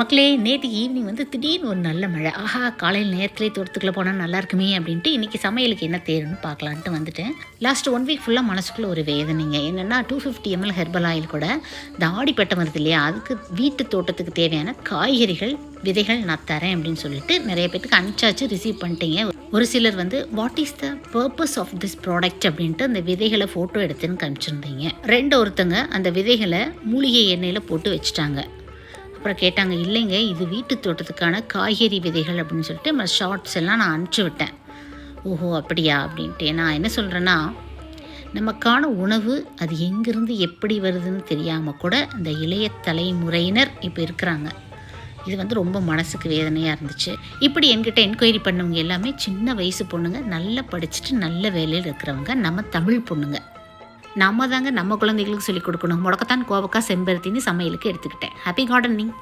மக்களே நேற்று ஈவினிங் வந்து திடீர்னு ஒரு நல்ல மழை. ஆஹா காலையில் நேரத்திலே தோட்டத்துக்குள்ளே போனால் நல்லா இருக்குமே அப்படின்ட்டு இன்றைக்கி சமையலுக்கு என்ன தேருன்னு பார்க்கலான்ட்டு வந்துட்டேன். லாஸ்ட் ஒன் வீக் ஃபுல்லாக மனசுக்குள்ளே ஒரு வேதனைங்க. என்னென்னா two fifty ML herbal oil கூட இந்த ஆடிப்பட்டம் வருது இல்லையா? அதுக்கு வீட்டு தோட்டத்துக்கு தேவையான காய்கறிகள் விதைகள் நான் தரேன் அப்படின்னு சொல்லிட்டு நிறைய பேத்துக்கு அனுப்பிச்சாச்சு ரிசீவ் பண்ணிட்டீங்க. ஒரு சிலர் வந்து what is the purpose of this product அப்படின்ட்டு அந்த விதைகளை ஃபோட்டோ எடுத்துன்னு காமிச்சிருந்தீங்க. ரெண்டு ஒருத்தங்க அந்த விதைகளை மூலிகை எண்ணெயில் போட்டு வச்சுட்டாங்க. அப்புறம் கேட்டாங்க இல்லைங்க இது வீட்டு தோட்டத்துக்கான காய்கறி விதைகள் அப்படின்னு சொல்லிட்டு ஷார்ட்ஸ் எல்லாம் நான் அனுப்பிச்சி விட்டேன். ஓஹோ அப்படியா? அப்படின்ட்டு. நான் என்ன சொல்கிறேன்னா நமக்கான உணவு அது எங்கேருந்து எப்படி வருதுன்னு தெரியாமல் கூட இந்த இளைய தலைமுறையினர் இப்போ இருக்கிறாங்க. இது வந்து ரொம்ப மனசுக்கு வேதனையாக இருந்துச்சு. இப்படி என்கிட்ட என்கொயரி பண்ணவங்க எல்லாமே சின்ன வயசு பொண்ணுங்க நல்லா படிச்சுட்டு நல்ல வேலையில் இருக்கிறவங்க நம்ம தமிழ் பொண்ணுங்க. நம்ம தாங்க நம்ம குழந்தைகளுக்கு சொல்லிக் கொடுக்கணும். முடக்கத்தான் கோவக்கா செம்பருத்தின்னு சமையலுக்கு எடுத்துக்கிட்டேன். Happy gardening